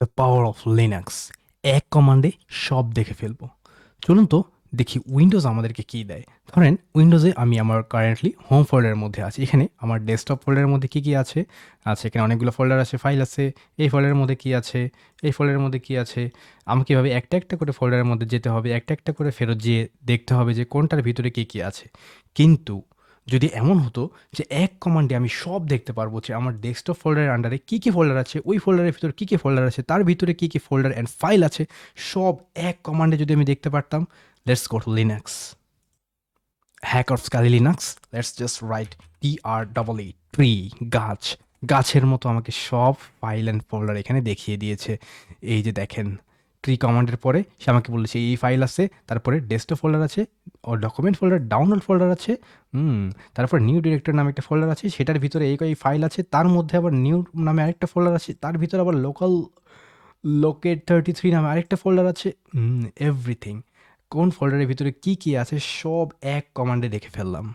The power of Linux এক কমান্ডে সব দেখে ফেলব। চলুন তো দেখি উইন্ডোজ আমাদেরকে কী দেয়। ধরেন উইন্ডোজে আমি আমার কারেন্টলি হোম ফোল্ডারের মধ্যে আছি। এখানে আমার ডেস্কটপ ফোল্ডারের মধ্যে কী কী আছে? আছে এখানে অনেকগুলো ফোল্ডার আছে ফাইল আছে। এই ফোল্ডারের মধ্যে কী আছে? এই ফোল্ডারের মধ্যে কী আছে? আমাকে এভাবে একটা একটা করে ফোল্ডারের মধ্যে যেতে হবে, একটা একটা করে ফেরত যেয়ে দেখতে হবে যে কোনটার ভিতরে কী কী আছে। কিন্তু যদি এমন হতো যে এক কমান্ডে আমি সব দেখতে পারব যে আমার ডেস্কটপ ফোল্ডারের আন্ডারে কী কী ফোল্ডার আছে, ওই ফোল্ডারের ভিতরে কী কী ফোল্ডার আছে, তার ভিতরে কী কী ফোল্ডার অ্যান্ড ফাইল আছে, সব এক কমান্ডে যদি আমি দেখতে পারতাম let's go to Linux hack of Kali Linux let's just write T R double E tree গাছ। গাছের মতো আমাকে সব ফাইল অ্যান্ড ফোল্ডার এখানে দেখিয়ে দিয়েছে। এই যে দেখেন ট্রি কমান্ডের পরে সে আমাকে বলেছে এই ফাইল আছে, তারপরে ডেস্কটপ ফোল্ডার আছে, ও ডকুমেন্ট ফোল্ডার ডাউনলোড ফোল্ডার আছে, হুম, তারপর নিউ ডিরেক্টর নামে একটা ফোল্ডার আছে, সেটার ভিতরে এই কয়েক ফাইল আছে, তার মধ্যে আবার নিউ নামে আরেকটা ফোল্ডার আছে, তার ভিতরে আবার লোকাল লোকেট থার্টি থ্রি নামে আরেকটা ফোল্ডার আছে এভরিথিং কোন ফোল্ডারের ভিতরে কি কি আছে, সব এক কমান্ডে দেখে ফেললাম।